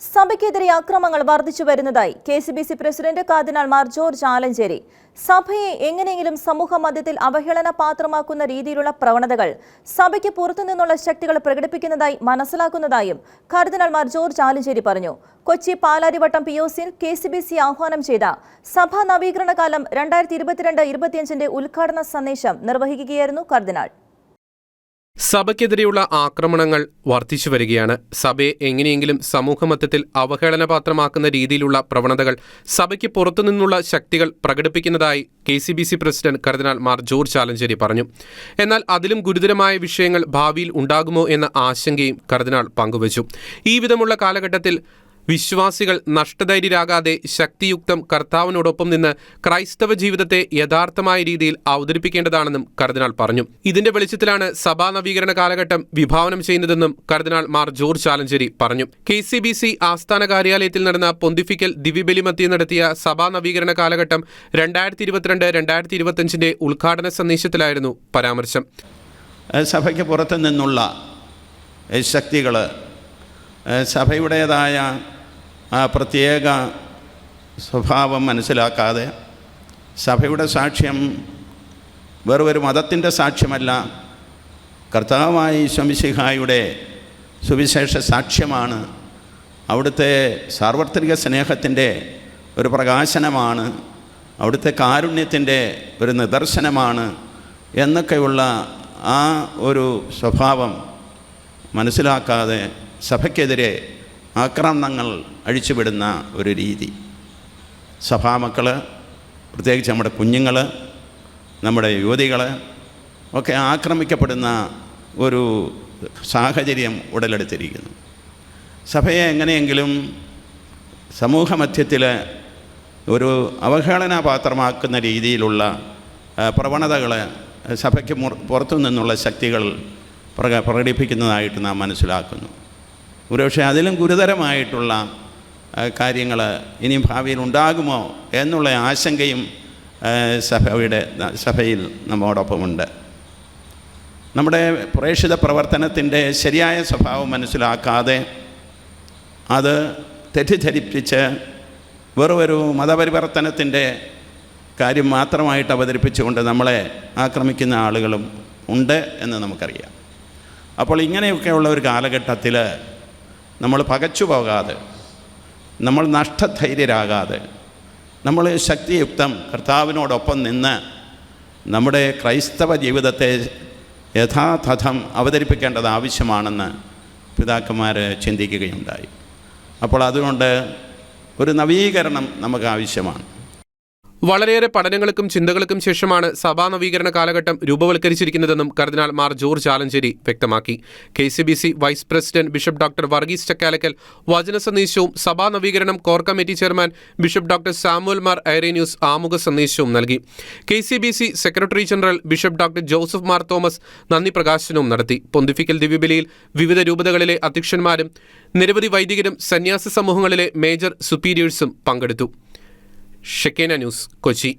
സഭയ്ക്കെതിരെ അക്രമങ്ങൾ വർദ്ധിച്ചു വരുന്നതായി K C B C president cardinal Mar George Alencherry. സഭയെ എങ്ങനെയെങ്കിലും സമൂഹ മധ്യത്തിൽ അവഹേളന പാത്രമാക്കുന്ന രീതിയിലുള്ള പ്രവണതകൾ സഭയ്ക്ക് പുറത്തുനിന്നുള്ള ശക്തികൾ പ്രകടിപ്പിക്കുന്നതായി മനസ്സിലാക്കുന്നതായും കാർദിനാൾ മാർ ജോർജ് ആലഞ്ചേരി പറഞ്ഞു. കൊച്ചി പാലാരിവട്ടം പി ഒ സിയിൽ കെ സി ബി സി ആഹ്വാനം ചെയ്ത സഭാ നവീകരണ കാലം രണ്ടായിരത്തി ഇരുപത്തിരണ്ട് ഇരുപത്തിയഞ്ചിന്റെ ഉദ്ഘാടന സന്ദേശം നിർവഹിക്കുകയായിരുന്നു കർദിനാൾ സഭയ്ക്കെതിരെയുള്ള ആക്രമണങ്ങൾ വർദ്ധിച്ചു വരികയാണ്. സഭയെ എങ്ങനെയെങ്കിലും സമൂഹമത്തത്തിൽ അവഹേളനപാത്രമാക്കുന്ന രീതിയിലുള്ള പ്രവണതകൾ സഭയ്ക്ക് പുറത്തുനിന്നുള്ള ശക്തികൾ പ്രകടിപ്പിക്കുന്നതായി K C B C president cardinal Mar George Alencherry പറഞ്ഞു. എന്നാൽ അതിലും ഗുരുതരമായ വിഷയങ്ങൾ ഭാവിയിൽ ഉണ്ടാകുമോ എന്ന ആശങ്കയും കർദിനാൾ പങ്കുവച്ചു. ഈ വിധമുള്ള കാലഘട്ടത്തിൽ വിശ്വാസികൾ നഷ്ടധൈര്യരാകാതെ ശക്തിയുക്തം കർത്താവിനോടൊപ്പം നിന്ന് ക്രൈസ്തവ ജീവിതത്തെ യഥാർത്ഥമായ രീതിയിൽ അവതരിപ്പിക്കേണ്ടതാണെന്നും കർദിനാൾ പറഞ്ഞു. ഇതിന്റെ വെളിച്ചത്തിലാണ് സഭാ നവീകരണ കാലഘട്ടം വിഭാവനം ചെയ്യുന്നതെന്നും കർദിനാൾ മാർ ജോർജ് ചാലഞ്ചേരി പറഞ്ഞു. കെ സി ബി സി ആസ്ഥാന കാര്യാലയത്തിൽ നടന്ന പൊന്തിഫിക്കൽ ദിവ്യബലി മധ്യേ നടത്തിയ സഭാ നവീകരണ കാലഘട്ടം രണ്ടായിരത്തി ഇരുപത്തിരണ്ട് രണ്ടായിരത്തി ഇരുപത്തിയഞ്ചിന്റെ ഉദ്ഘാടന സന്ദേശത്തിലായിരുന്നു പരാമർശം. സഭയ്ക്ക് പുറത്തു നിന്നുള്ള ശക്തികൾ സഭയുടേതായ ആ പ്രത്യേക സ്വഭാവം മനസ്സിലാക്കാതെ സഭയുടെ സാക്ഷ്യം വെറുമൊരു മതത്തിന്റെ സാക്ഷ്യമല്ല കർത്താവായ സ്വമിശിഹായുടെ സുവിശേഷ സാക്ഷ്യമാണ്. അവിടുത്തെ സാർവത്രിക സ്നേഹത്തിന്റെ ഒരു പ്രകാശനമാണ് അവിടുത്തെ കാരുണ്യത്തിന്റെ ഒരു നിദർശനമാണ് എന്നൊക്കെയുള്ള ആ ഒരു സ്വഭാവം മനസ്സിലാക്കാതെ സഭയ്ക്കെതിരെ ആക്രമണങ്ങൾ അഴിച്ചുവിടുന്ന ഒരു രീതി. സഭാമക്കൾ പ്രത്യേകിച്ച് നമ്മുടെ കുഞ്ഞുങ്ങൾ നമ്മുടെ യുവതികൾ ഒക്കെ ആക്രമിക്കപ്പെടുന്ന ഒരു സാഹചര്യം ഉടലെടുത്തിരിക്കുന്നു. സഭയെ എങ്ങനെയെങ്കിലും സമൂഹമധ്യത്തിൽ ഒരു അവഹേളനാപാത്രമാക്കുന്ന രീതിയിലുള്ള പ്രവണതകൾ സഭയ്ക്ക് പുറത്തു നിന്നുള്ള ശക്തികൾ പ്രക പ്രകടിപ്പിക്കുന്നതായിട്ട് നാം മനസ്സിലാക്കുന്നു. ഒരുപക്ഷെ അതിലും ഗുരുതരമായിട്ടുള്ള കാര്യങ്ങൾ ഇനി ഭാവിയിൽ ഉണ്ടാകുമോ എന്നുള്ള ആശങ്കയും സഭയുടെ സഭയിൽ നമ്മോടൊപ്പമുണ്ട്. നമ്മുടെ പ്രേക്ഷിത പ്രവർത്തനത്തിന്റെ ശരിയായ സ്വഭാവം മനസ്സിലാക്കാതെ അത് തെറ്റിദ്ധരിപ്പിച്ച് വെറുമൊരു മതപരിവർത്തനത്തിന്റെ കാര്യം മാത്രമായിട്ട് അവതരിപ്പിച്ചുകൊണ്ട് നമ്മളെ ആക്രമിക്കുന്ന ആളുകളും ഉണ്ട് എന്ന് നമുക്കറിയാം. അപ്പോൾ ഇങ്ങനെയൊക്കെയുള്ള ഒരു കാലഘട്ടത്തിൽ നമ്മൾ പകച്ചു പോകാതെ നമ്മൾ നഷ്ടധൈര്യരാകാതെ നമ്മൾ ശക്തിയുക്തം കർത്താവിനോടൊപ്പം നിന്ന് നമ്മുടെ ക്രൈസ്തവ ജീവിതത്തെ യഥാതഥം അവതരിപ്പിക്കേണ്ടത് ആവശ്യമാണെന്ന് പിതാക്കന്മാർ ചിന്തിക്കുകയുണ്ടായി. അപ്പോൾ അതുകൊണ്ട് ഒരു നവീകരണം നമുക്ക് ആവശ്യമാണ്. വളരെയേറെ പഠനങ്ങൾക്കും ചിന്തകൾക്കും ശേഷമാണ് സഭാ നവീകരണ കാലഘട്ടം രൂപവൽക്കരിച്ചിരിക്കുന്നതെന്നും കർദിനാൾ മാർ ജോർജ് ആലഞ്ചേരി വ്യക്തമാക്കി. K C B C vice president bishop doctor Varghese Chakkalakkal വചന സന്ദേശവും സഭാ നവീകരണം core committee chairman bishop doctor Samuel Mar Irenaeus ആമുഖ സന്ദേശവും നൽകി. K C B C secretary general bishop doctor Joseph Mar Thomas നന്ദി പ്രകാശനവും നടത്തി. പൊന്തിഫിക്കൽ ദിവ്യബലിയിൽ വിവിധ രൂപതകളിലെ അധ്യക്ഷന്മാരും നിരവധി വൈദികരും സന്യാസി സമൂഹങ്ങളിലെ മേജർ സുപ്പീരിയേഴ്സും പങ്കെടുത്തു. ഷെക്കേന ന്യൂസ് കൊച്ചി